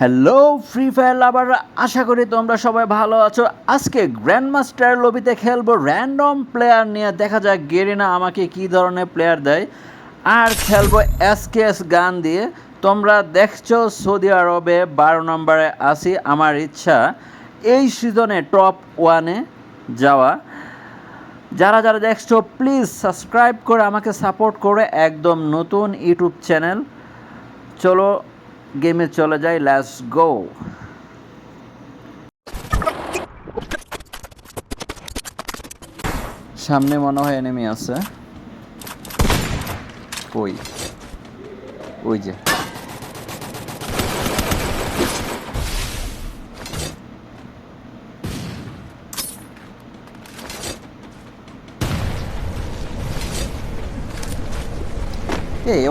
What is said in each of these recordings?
Hello Free Fire lover আশা করি তোমরা সবাই ভালো আছো। আজকে গ্র্যান্ড মাস্টার লবিতে খেলব র্যান্ডম প্লেয়ার নিয়ে। দেখা যাক গেরিনা আমাকে কি ধরনের প্লেয়ার দেয়। আর খেলব এসকেএস গান দিয়ে। তোমরা দেখছ সৌদি আরবে বারো নম্বরে আসি আমার ইচ্ছা এই সিজনে টপ ওয়ানে যাওয়া। যারা যারা দেখছ প্লিজ সাবস্ক্রাইব করে আমাকে সাপোর্ট করে। একদম নতুন ইউটিউব চ্যানেল। চলো গেমে চলে যাই লেটস গো সামনে মনে হয় এনিমি আছে। কই? ওই যে।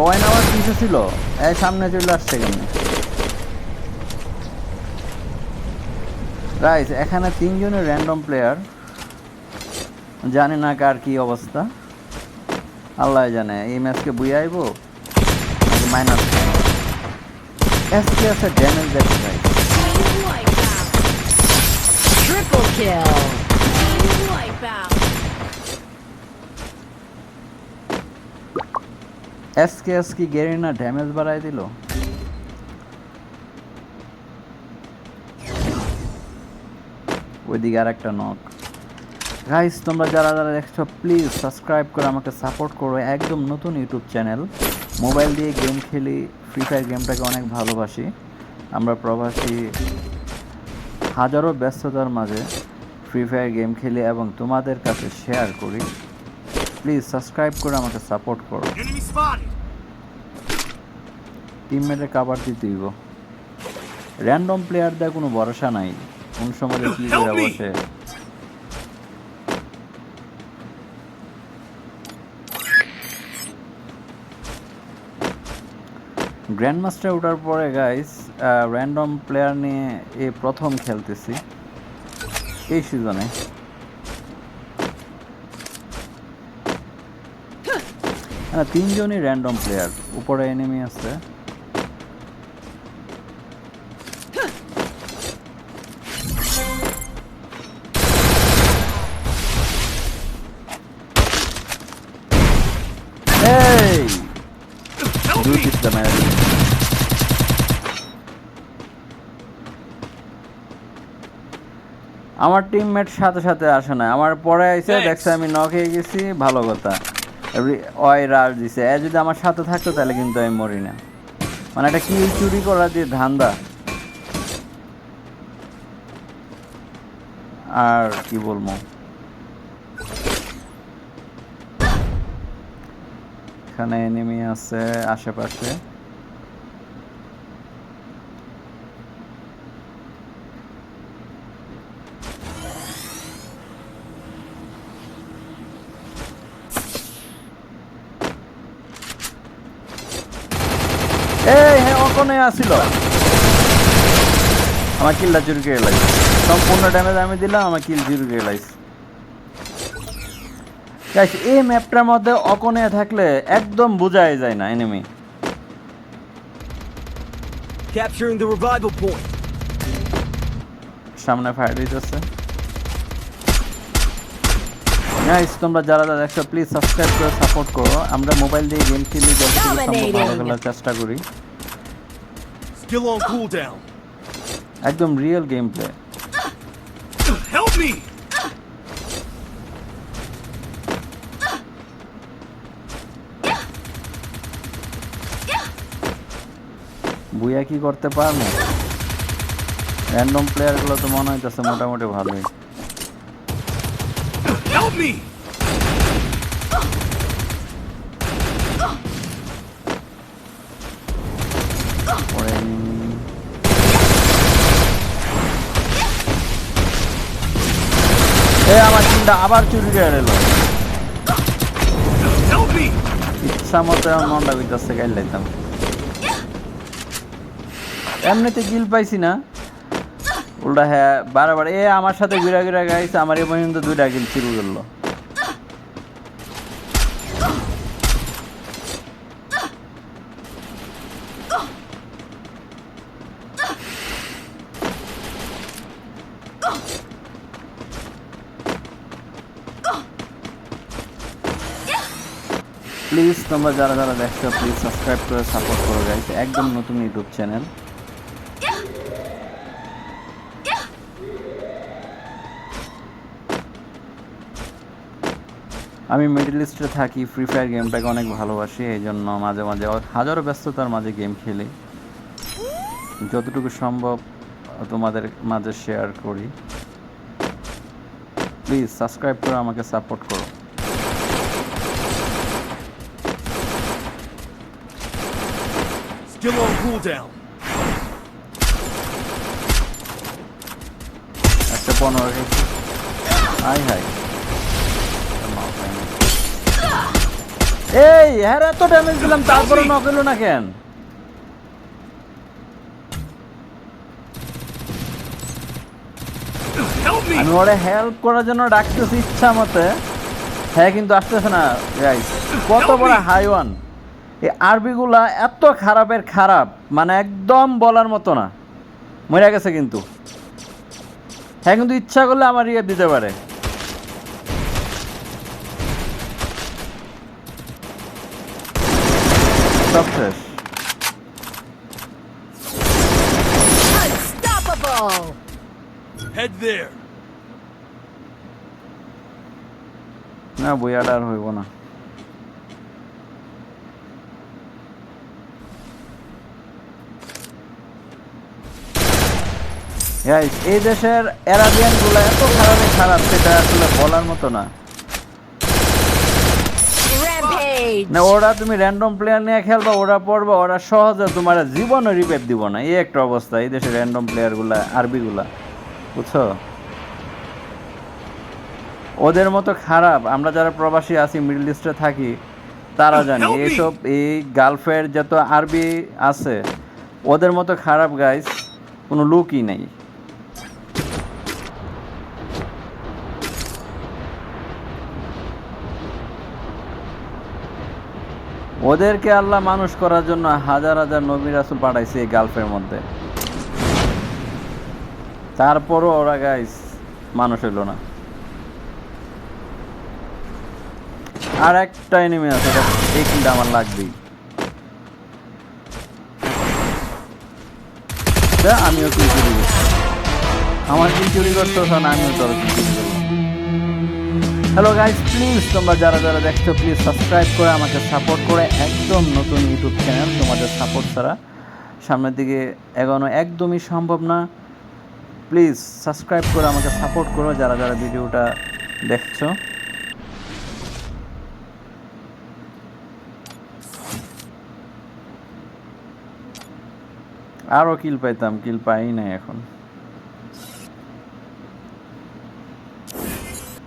ওয়াইন আবার ছিল। এই সামনে চলে আসছে গাইস এখানে তিনজনের র্যান্ডম প্লেয়ার জানি না কার কি অবস্থা। আল্লাহ জানে, এই ম্যাচকে বুয়ে আইব? মাইনাস এসকে আছে ড্যামেজ দেখতে Wipeout. Triple kill. এসকে এস কি গেরিনা ড্যামেজ বাড়াই দিল। ওইদিকে আর একটা নক গাইস তোমরা যারা যারা দেখছ প্লিজ সাবস্ক্রাইব করে আমাকে সাপোর্ট করো। একদম নতুন ইউটিউব চ্যানেল মোবাইল দিয়ে গেম খেলি ফ্রি ফায়ার গেমটাকে অনেক ভালোবাসি। আমরা প্রবাসী হাজারো ব্যস্ততার মাঝে ফ্রি ফায়ার গেম খেলি এবং তোমাদের কাছে শেয়ার করি। প্লিজ সাবস্ক্রাইব করে আমাকে সাপোর্ট করো। টিমমেটের কাবার দিতে হইব র্যান্ডম প্লেয়ার দেয় কোনো ভরসা নাই। কোন সময় কি করে বসে। গ্র্যান্ড মাস্টার ওঠার পরে গাইস র্যান্ডম প্লেয়ার নিয়ে এই প্রথম খেলতেছি। এই সিজনে তিনজনই র্যান্ডম প্লেয়ার উপরে এনিমি আছে। আমার টিমমেট সাথে সাথে আসে না আমার পরে আইসে. দেখছে আমি নক হয়ে গেছি ভালো কথা। দিছে। এ যদি আমার সাথে থাকতো, তাহলে কিন্তু আমি মরি না। মানে এটা কি চুরি করা দিয়ে ধান্দা? আর কি বলব? এখানে এনিমি আছে, আশেপাশে। এই হ্যাঁ ওখানে আসিল আমার কিল্লা চুরি করে লাগছে সম্পূর্ণ ড্যামেজ আমি দিলাম আমার কিল চুরি করে লাগছে গাইস এই ম্যাপটার মধ্যে অকনে থাকলে একদম বোঝাই যায় না enemy Capturing the revival point. সামনে ফায়ার দিতেছে। গাইস তোমরা যারা যারা দেখছ প্লিজ সাবস্ক্রাইব করে সাপোর্ট করো আমরা মোবাইল দিয়ে গেম খেলি যতটুকু সম্ভব ভালো. খেলার চেষ্টা করি. একদম real game play Help me! বুয়া কি করতে পারব র্যান্ডম প্লেয়ারগুলো তো মনে হইতেছে মোটামুটি ভালোই me! এ আমার চিন্তা আবার চুরি করে এলো! ইচ্ছা মতো আমার মনটা বিকাশে গাইল লাইতাম এমনিতে গিল পাইছি না উল্টা হ্যাঁ বারবার। এ, আমার সাথে ঘুরা ঘুরা গাইছে, আমার এ পর্যন্ত দুইটা গিল চিরু করল। প্লিজ তোমরা যারা যারা দেখছ প্লিজ সাবস্ক্রাইব করে সাপোর্ট করো গাইস একদম নতুন ইউটিউব চ্যানেল আমি মিডল ইস্টে থাকি ফ্রি ফায়ার গেমটাকে অনেক ভালোবাসি এই জন্য মাঝে মাঝে হাজারো ব্যস্ততার মাঝে গেম খেলি। যতটুকু সম্ভব তোমাদের মাঝে শেয়ার করি। প্লিজ সাবস্ক্রাইব করে আমাকে সাপোর্ট করো। Still on cooldown. একটা পনেরো আই হাই এই হ্যাঁ এত ড্যামেজ দিলাম, তারপরে নক হলো না কেন? আমি ওরে হেল্প করার জন্য ডাকতেছি ইচ্ছা মতে। হ্যাঁ কিন্তু আসতেছে না কত বড় হাইওয়ান এই আরবিগুলা এত খারাপের খারাপ মানে একদম বলার মতো না। মরে গেছে কিন্তু। হ্যাঁ কিন্তু ইচ্ছা করলে আমার ইয়ে দিতে পারে। সব শেষ Unstoppable! Head there. না বইয়াটা আর হইব না এই দেশের অ্যারাবিয়ানগুলো এত খারাপে খারাপ সেটা আসলে বলার মতো না না ওরা তুমি র্যান্ডম প্লেয়ার নিয়ে খেলবা ওরা পড়বা ওরা সহজে তোমার জীবনে রিপেপ দিব না। এই একটা অবস্থা এই দেশের র্যান্ডম বুঝছ? ওদের মতো খারাপ আমরা যারা প্রবাসী আছি মিডল ইস্টে থাকি তারা জানি এইসব এই গালফের যত আরবি আছে ওদের মতো খারাপ গাইস কোনো লুকই নেই। ওদেরকে আল্লাহ মানুষ করার জন্য হাজার হাজার নবী রাসুল পাঠাইছে এই গালফের মধ্যে। তারপরও ওরা গাইস মানুষ হইল না। আর একটা এনিমি আছে এই কিন্তু আমার লাগবেই। আমিও কিল আমার কিল চুরি আমিও তোর কিল হ্যালো গাইস প্লিজ তোমরা যারা যারা দেখছ প্লিজ সাবস্ক্রাইব করে আমাকে সাপোর্ট করে। একদম নতুন ইউটিউব চ্যানেল তোমাদের সাপোর্ট ছাড়া। সামনের দিকে এগোনো একদমই সম্ভব না। প্লিজ সাবস্ক্রাইব করে আমাকে সাপোর্ট করো, যারা যারা ভিডিওটা দেখছ। আরও কিল পাইতাম কিল পাই নাই এখন।